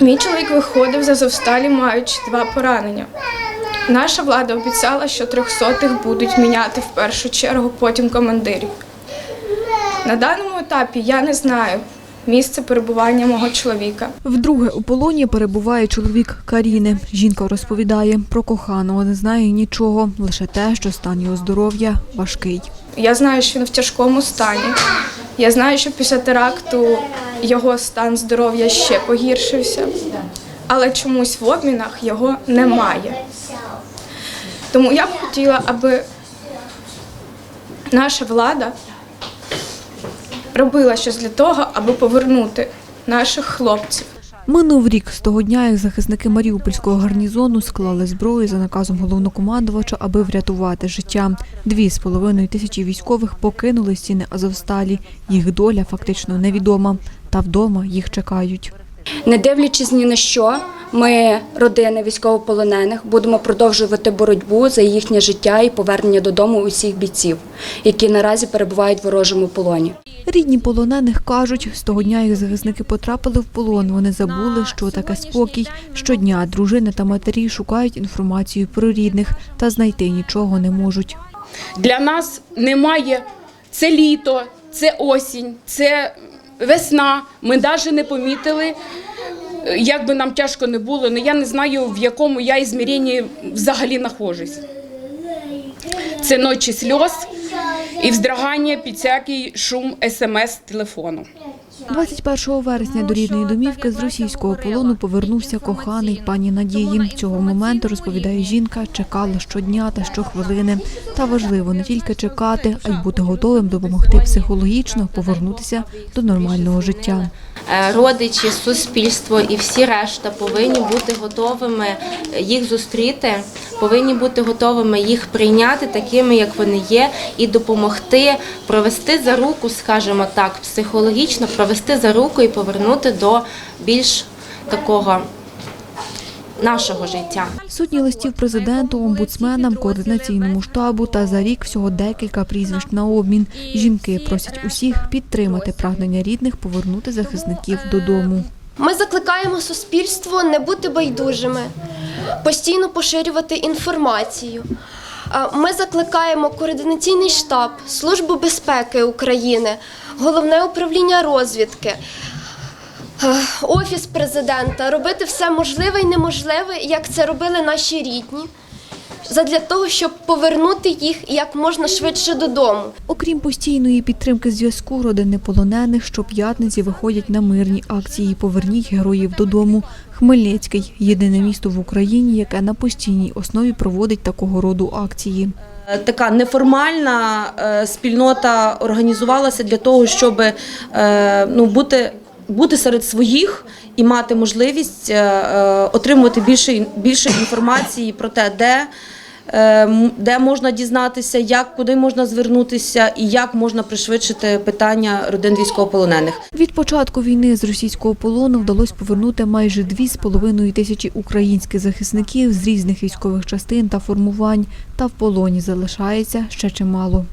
Мій чоловік виходив з Азовсталі, маючи два поранення. Наша влада обіцяла, що трьохсотих будуть міняти в першу чергу, потім командирів. На даному етапі я не знаю місце перебування мого чоловіка. Вдруге у полоні перебуває чоловік Каріни. Жінка розповідає про коханого, не знає нічого, лише те, що стан його здоров'я важкий. Я знаю, що він в тяжкому стані. Я знаю, що після теракту його стан здоров'я ще погіршився, але чомусь в обмінах його немає. Тому я б хотіла, аби наша влада робила щось для того, аби повернути наших хлопців. Минув рік з того дня, як захисники Маріупольського гарнізону склали зброю за наказом головнокомандувача, аби врятувати життя. Дві з половиною тисячі військових покинули стіни Азовсталі. Їх доля фактично невідома. Та вдома їх чекають. Не дивлячись ні на що, ми, родини військовополонених, будемо продовжувати боротьбу за їхнє життя і повернення додому усіх бійців, які наразі перебувають в ворожому полоні. Рідні полонених кажуть, з того дня, як захисники потрапили в полон, вони забули, що таке спокій. Щодня дружини та матері шукають інформацію про рідних та знайти нічого не можуть. Для нас немає це літо, це осінь, це весна. Ми навіть не помітили, як би нам тяжко не було, але я не знаю, в якому я ізміренні взагалі нахожусь. Це ночі сльоз і вздрагання під всякий шум смс телефону. 21 вересня до рідної домівки з російського полону повернувся коханий пані Надії. Цього моменту, розповідає жінка, чекала щодня та щохвилини. Та важливо не тільки чекати, а й бути готовим допомогти психологічно повернутися до нормального життя. Е, родичі, суспільство і всі решта повинні бути готовими їх зустріти, повинні бути готовими їх прийняти такими, як вони є, і допомогти провести за руку, скажімо так, психологічно провести за руку і повернути до більш такого нашого життя. Сотні листів президенту, омбудсменам, координаційному штабу та за рік всього декілька прізвищ на обмін. Жінки просять усіх підтримати прагнення рідних повернути захисників додому. Ми закликаємо суспільство не бути байдужими, постійно поширювати інформацію. Ми закликаємо координаційний штаб, Службу безпеки України, головне управління розвідки, офіс президента робити все можливе і неможливе, як це робили наші рідні, задля того, щоб повернути їх як можна швидше додому. Окрім постійної підтримки зв'язку, родини полонених щоп'ятниці виходять на мирні акції «Поверніть героїв додому». Хмельницький – єдине місто в Україні, яке на постійній основі проводить такого роду акції. Е, Така неформальна е, спільнота організувалася для того, щоб е, ну, бути, бути серед своїх і мати можливість е, е, отримувати більше, більше інформації про те, де, е, де можна дізнатися, як, куди можна звернутися і як можна пришвидшити питання родин військовополонених. Від початку війни з російського полону вдалося повернути майже дві з половиною тисячі українських захисників з різних військових частин та формувань. Та в полоні залишається ще чимало.